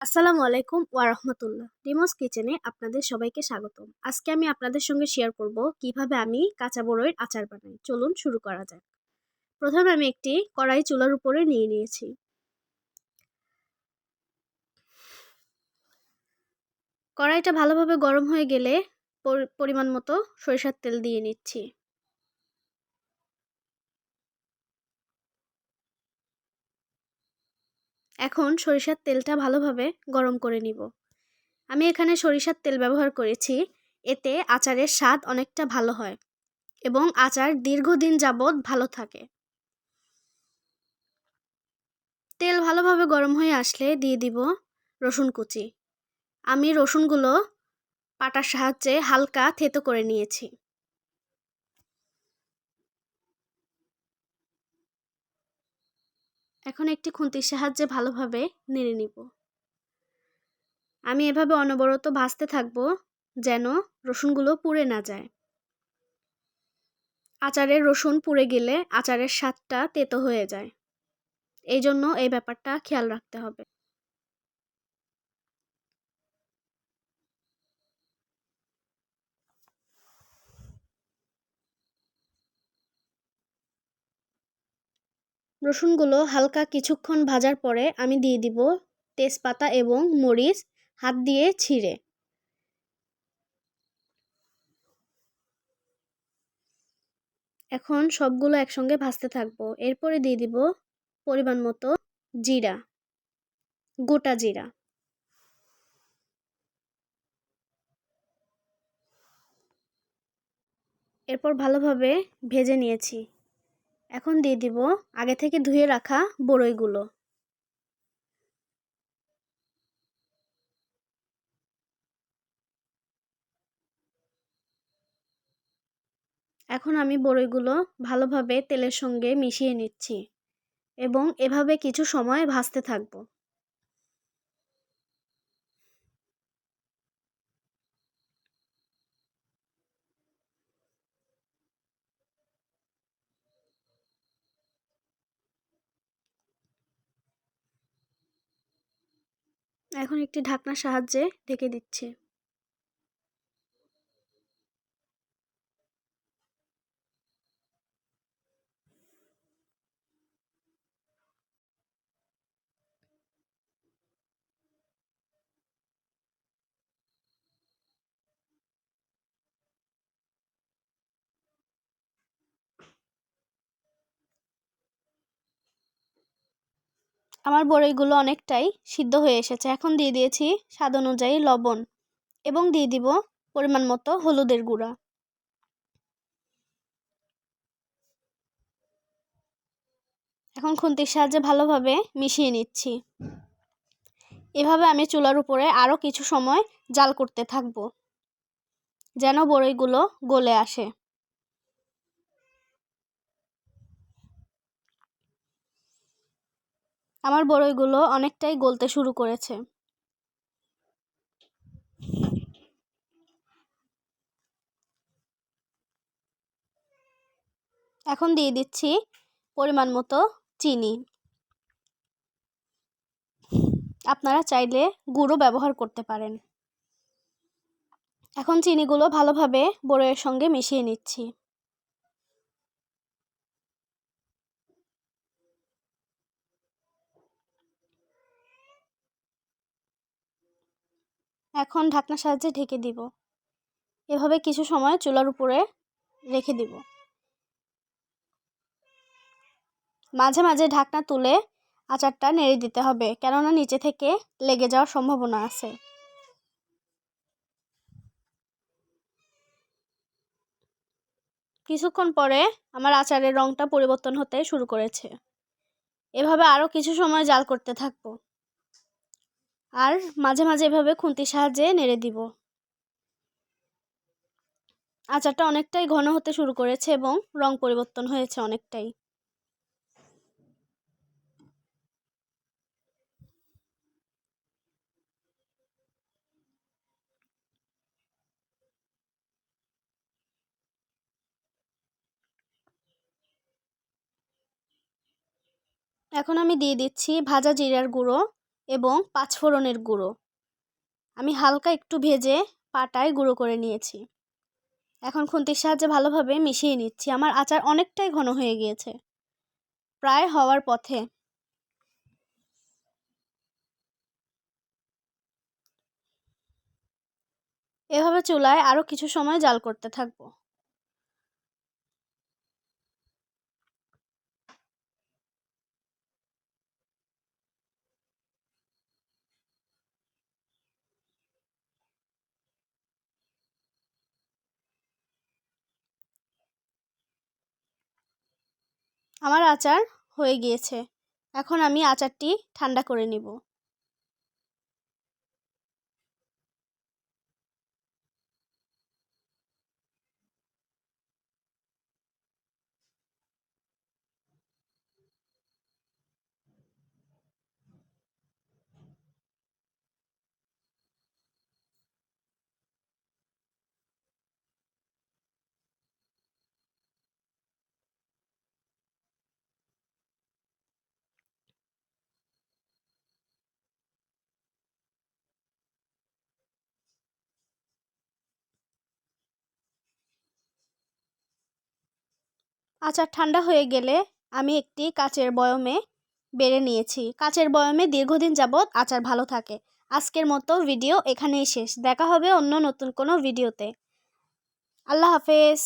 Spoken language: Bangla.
আসসালামু আলাইকুম ওয়া রাহমাতুল্লাহ। ডিমোস কিচেনে আপনাদের সবাইকে স্বাগতম। আজকে আমি আপনাদের সঙ্গে শেয়ার করব কীভাবে আমি কাঁচা বড়ইয়ের আচার বানাই। চলুন শুরু করা যাক। প্রথমে আমি একটি কড়াই চুলার উপরে নিয়ে নিয়েছি। কড়াইটা ভালোভাবে গরম হয়ে গেলে পরিমাণ মতো সরিষার তেল দিয়ে নিচ্ছি। এখন সরিষার তেলটা ভালোভাবে গরম করে নিব। আমি এখানে সরিষার তেল ব্যবহার করেছি, এতে আচারের স্বাদ অনেকটা ভালো হয় এবং আচার দীর্ঘদিন যাবৎ ভালো থাকে। তেল ভালোভাবে গরম হয়ে আসলে দিয়ে দিব রসুন কুচি। আমি রসুনগুলো পাটার সাহায্যে হালকা থেতো করে নিয়েছি। এখন একটি খুন্তির সাহায্যে ভালোভাবে নেড়ে নিব। আমি এভাবে অনবরত ভাজতে থাকব যেন রসুনগুলো পুড়ে না যায়। আচারের রসুন পুড়ে গেলে আচারের স্বাদটা তেতো হয়ে যায়। এই জন্য এই ব্যাপারটা খেয়াল রাখতে হবে। রসুনগুলো হালকা কিছুক্ষণ ভাজার পরে আমি দিয়ে দিব তেজপাতা এবং মরিচ, হাত দিয়ে ছিঁড়ে। এখন সবগুলো একসঙ্গে ভাজতে থাকব। এরপরে দিয়ে দিব পরিমাণ মতো জিরা, গোটা জিরা। এরপর ভালোভাবে ভেজে নিয়েছি। এখন দিয়ে দিব আগে থেকে ধুয়ে রাখা বড়ইগুলো। এখন আমি বড়ইগুলো ভালোভাবে তেলের সঙ্গে মিশিয়ে নিচ্ছি এবং এভাবে কিছু সময় ভাজতে থাকব। এখন একটি ঢাকনার সাহায্যে ঢেকে দিচ্ছি। আমার বড়ইগুলো অনেকটাই সিদ্ধ হয়ে এসেছে। এখন দিয়ে দিয়েছি স্বাদ অনুযায়ী লবণ এবং দিয়ে দিব পরিমাণ মতো হলুদের গুঁড়া। এখন খুন্তির সাহায্যে ভালোভাবে মিশিয়ে নিচ্ছি। এভাবে আমি চুলার উপরে আরও কিছু সময় জাল করতে থাকব, যেন বড়ইগুলো গলে আসে। আমার বড়ইগুলো অনেকটাই গলতে শুরু করেছে। এখন দিয়ে দিচ্ছি পরিমাণ মতো চিনি। আপনারা চাইলে গুঁড়ো ব্যবহার করতে পারেন। এখন চিনিগুলো ভালোভাবে বড়ইয়ের সঙ্গে মিশিয়ে নিচ্ছি। এখন ঢাকনার সাহায্যে ঢেকে দিব। এভাবে কিছু সময় চুলার উপরে রেখে দিব। মাঝে মাঝে ঢাকনা তুলে আচারটা নেড়ে দিতে হবে, কেননা নিচে থেকে লেগে যাওয়ার সম্ভাবনা আছে। কিছুক্ষণ পরে আমার আচারের রঙটা পরিবর্তন হতে শুরু করেছে। এভাবে আরও কিছু সময় জাল করতে থাকব। আর মাঝে মাঝে এভাবে খুন্তির সাহায্যে নেড়ে দিব। আচারটা অনেকটাই ঘন হতে শুরু করেছে এবং রং পরিবর্তন হয়েছে অনেকটাই। এখন আমি দিয়ে দিচ্ছি ভাজা জিরার গুঁড়ো। এবং পাঁচফোড়নের গুঁড়ো। আমি হালকা একটু ভেজে পাটায় গুঁড়ো করে নিয়েছি। এখন খুন্তির সাহায্যে ভালোভাবে মিশিয়ে নিচ্ছি। আমার আচার অনেকটাই ঘন হয়ে গিয়েছে। প্রায় হওয়ার পথে এভাবে চুলায় আরও কিছু সময় জাল করতে থাকব। আমার আচার হয়ে গিয়েছে। এখন আমি আচারটি ঠান্ডা করে নিব। আচার ঠান্ডা হয়ে গেলে আমি একটি কাচের বয়মে বেড়ে নিয়েছি। কাচের বয়মে দীর্ঘদিন যাবৎ আচার ভালো থাকে। আজকের মতো ভিডিও এখানেই শেষ। দেখা হবে অন্য নতুন কোনো ভিডিওতে। আল্লাহ হাফেজ।